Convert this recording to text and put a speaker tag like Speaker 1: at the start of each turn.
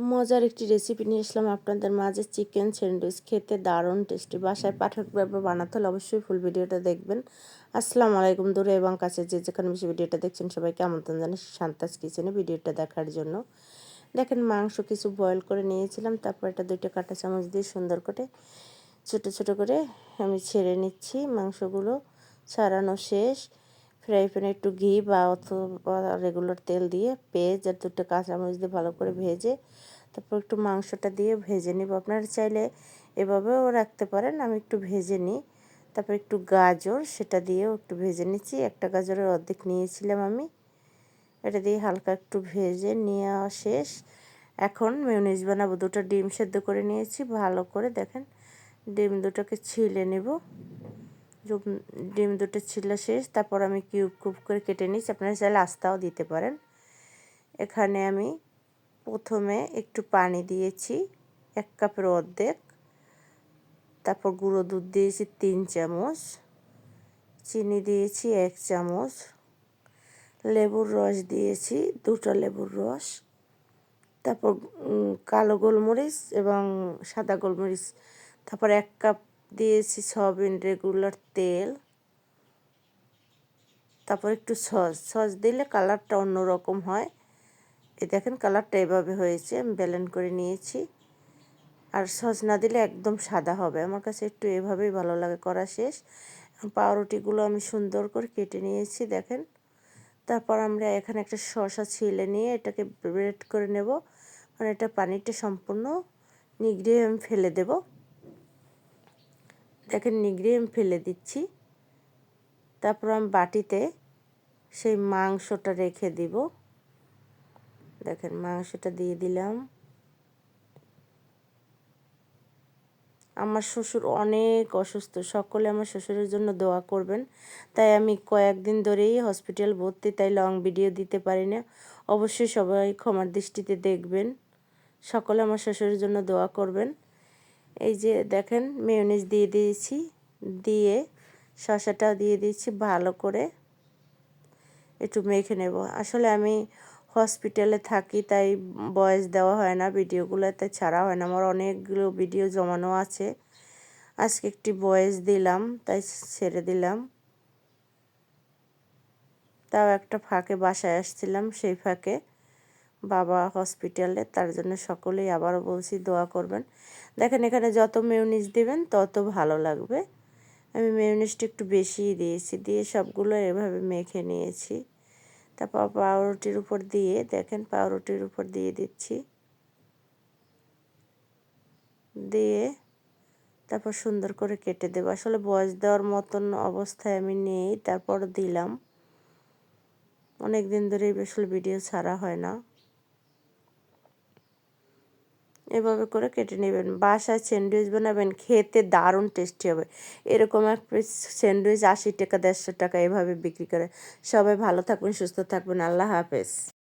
Speaker 1: মজার একটি রেসিপি নিয়ে আসলাম আপনাদের মাঝে। চিকেন স্যান্ডউইচ খেতে দারুণ টেস্টি বাসায় পাঠক পাঠকভাবে বানাতে হলে অবশ্যই ফুল ভিডিওটা দেখবেন। আসসালামু আলাইকুম দূরে এবং কাছে। যে যেখানে বেশি ভিডিওটা দেখছেন, সবাইকে আমন্ত্রণ জানাই শান্তাস কিচেনে ভিডিওটা দেখার জন্য। দেখেন মাংস কিছু বয়েল করে নিয়েছিলাম, তারপর এটা দুইটা কাঁটা চামচ দিয়ে সুন্দর করে ছোট ছোট করে আমি ছেড়ে নিচ্ছি মাংসগুলো। ছাড়ানো শেষ। ফ্রাই প্যানে একটু ঘি বা অথবা রেগুলার তেল দিয়ে পেঁয়াজ আর দুটো কাঁচামরিচ দিয়ে ভালো করে ভেজে তারপর একটু মাংসটা দিয়ে ভেজে নিব। আপনারা চাইলে এভাবেও রাখতে পারেন, আমি একটু ভেজে নিই। তারপর একটু গাজর, সেটা দিয়েও একটু ভেজে নিচ্ছি। একটা গাজরের অর্ধেক নিয়েছিলাম আমি। এটা দিয়ে হালকা একটু ভেজে নেওয়া শেষ। এখন মেয়নিজ বানাবো, দুটো ডিম সেদ্ধ করে নিয়েছি। ভালো করে দেখেন, ডিম দুটোকে ছিলে নেব। ডিম দুটো ছিল শেষ, তারপর আমি কিউব কিউব করে কেটে নিচ্ছি। আপনারা চাইলে আস্তাও দিতে পারেন। এখানে আমি প্রথমে একটু পানি দিয়েছি, এক কাপের অর্ধেক। তারপর গুঁড়ো দুধ দিয়েছি তিন চামচ। চিনি দিয়েছি এক চামচ। লেবুর রস দিয়েছি দুটো লেবুর রস। তারপর কালো গোলমরিচ এবং সাদা গোলমরিচ। তারপর এক কাপ দিয়েছি সয়াবিন রেগুলার তেল। তারপর একটু সস। সস দিলে কালারটা অন্যরকম হয়। এই দেখেন কালারটা এভাবে হয়েছে, আমি ব্যালেন্ড করে নিয়েছি। আর সস না দিলে একদম সাদা হবে। আমার কাছে একটু এভাবেই ভালো লাগে করা শেষ। পাউরুটিগুলো আমি সুন্দর করে কেটে নিয়েছি, দেখেন। তারপর আমরা এখানে একটা শসা ছিলে নিয়ে এটাকে ব্রেড করে নেব। মানে এটা পানিটা সম্পূর্ণ নিগড়িয়ে আমি ফেলে দেব। দেখেন নিগড়িয়ে আমি ফেলে দিচ্ছি। তারপর আমি বাটিতে সেই মাংসটা রেখে দিব। দেখেন মাংসটা দিয়ে দিলাম। আমার শ্বশুর অনেক অসুস্থ, সকলে আমার শ্বশুরের জন্য দোয়া করবেন। তাই আমি কয়েকদিন ধরেই হসপিটাল ভর্তি, তাই লং ভিডিও দিতে পারি না। অবশ্যই সবাই ক্ষমার দৃষ্টিতে দেখবেন। সকলে আমার শ্বশুরের জন্য দোয়া করবেন। এই যে দেখেন মেয়নিজ দিয়ে দিয়েছি, দিয়ে শশাটাও দিয়ে দিয়েছি ভালো করে। একটু মেখে নেব। আসলে আমি হসপিটালে থাকি, তাই বয়স দেওয়া হয় না, ভিডিওগুলোতে ছাড়া হয় না। আমার অনেকগুলো ভিডিও জমানো আছে। আজকে একটি বয়স দিলাম, তাই ছেড়ে দিলাম। তাও একটা ফাঁকে বাসায় আসছিলাম, সেই ফাঁকে। বাবা হসপিটালে তার জন্য সকলেই আবারও বলছি, দোয়া করবেন। দেখেন, এখানে যত মেউনিস দিবেন, তত ভালো লাগবে। আমি মেউনিসটা একটু বেশিই দিয়েছি, দিয়ে সবগুলো এভাবে মেখে নিয়েছি। তারপর পাউরুটির উপর দিয়ে, দেখেন পাউরুটির উপর দিয়ে দিচ্ছি। দিয়ে তারপর সুন্দর করে কেটে দেবো। আসলে বয়স দেওয়ার মতন অবস্থায় আমি নেই, তারপর দিলাম। অনেক দিন ধরেই আসলে ভিডিও ছাড়া হয় না। এভাবে করে কেটে নেবেন। বাসায় স্যান্ডউইচ বানাবেন, খেতে দারুণ টেস্টি হবে। এরকম এক পিস স্যান্ডউইচ আশি টাকা, দেড়শো টাকা এভাবে বিক্রি করে। সবাই ভালো থাকবেন, সুস্থ থাকবেন। আল্লাহ হাফেজ।